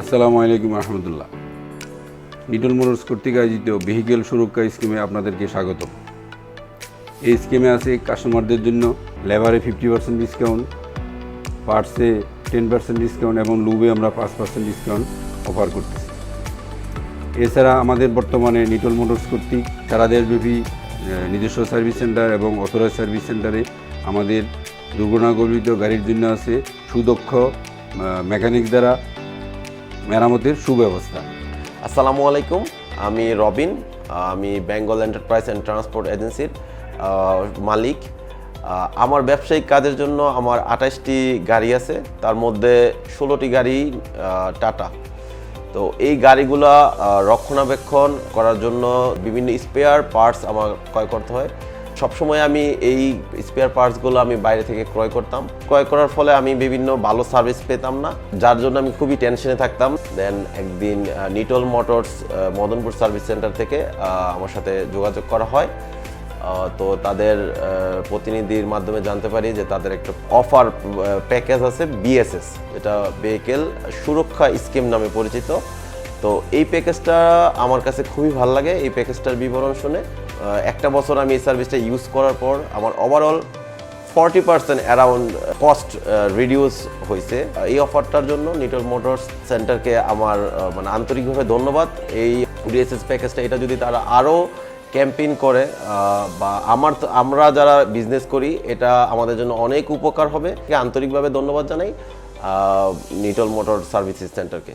আসসালামু আলাইকুম রহমতুল্লাহ। নিটল মোটরস কর্তৃক আয়োজিত ভেহিকেল সুরক্ষা স্কিমে আপনাদেরকে স্বাগত এই স্কিমে আছে কাস্টমারদের জন্য লেবারে ফিফটি পার্সেন্ট ডিসকাউন্ট পার্টসে টেন পার্সেন্ট ডিসকাউন্ট এবং লুবে আমরা পাঁচ পার্সেন্ট ডিসকাউন্ট অফার করতেছি। এছাড়া আমাদের বর্তমানে নিটল মোটরস কর্তৃক সারা দেশব্যাপী নিজস্ব সার্ভিস সেন্টার এবং অথরাইজ সার্ভিস সেন্টারে আমাদের দুর্ঘটনাকবলিত গাড়ির জন্য আছে সুদক্ষ মেকানিক দ্বারা মেরামতের সুব্যবস্থা। আসসালামু আলাইকুম, আমি রবিন, আমি বেঙ্গল এন্টারপ্রাইজ অ্যান্ড ট্রান্সপোর্ট এজেন্সির মালিক। আমার ব্যবসায়িক কাজের জন্য আমার আঠাশটি গাড়ি আছে, তার মধ্যে ষোলোটি গাড়ি টাটা। তো এই গাড়িগুলা রক্ষণাবেক্ষণ করার জন্য বিভিন্ন স্পেয়ার পার্টস আমার ক্রয় করতে হয়। সবসময় আমি এই স্পেয়ার পার্টসগুলো আমি বাইরে থেকে ক্রয় করতাম। ক্রয় করার ফলে আমি বিভিন্ন ভালো সার্ভিস পেতাম না, যার জন্য আমি খুবই টেনশনে থাকতাম। দেন একদিন Nitol Motors Madanpur service centre থেকে আমার সাথে যোগাযোগ করা হয়। তো তাদের প্রতিনিধির মাধ্যমে জানতে পারি যে তাদের একটা অফার প্যাকেজ আছে বিএসএস এটা ভেহিকেল সুরক্ষা স্কিম নামে পরিচিত। তো এই প্যাকেজটা আমার কাছে খুবই ভালো লাগে। এই প্যাকেজটার বিবরণ শুনে একটা বছর আমি এই সার্ভিসটা ইউজ করার পর আমার overall forty percent around cost reduce হয়েছে এই অফারটার জন্য নিটল মোটরস সেন্টারকে আমার মানে আন্তরিকভাবে ধন্যবাদ। এই ডিএসএস প্যাকেজটা এটা যদি তারা আরও ক্যাম্পেইন করে বা আমার আমরা যারা বিজনেস করি, এটা আমাদের জন্য অনেক উপকার হবে। আন্তরিকভাবে ধন্যবাদ জানাই নিটল মোটর সার্ভিসেস সেন্টারকে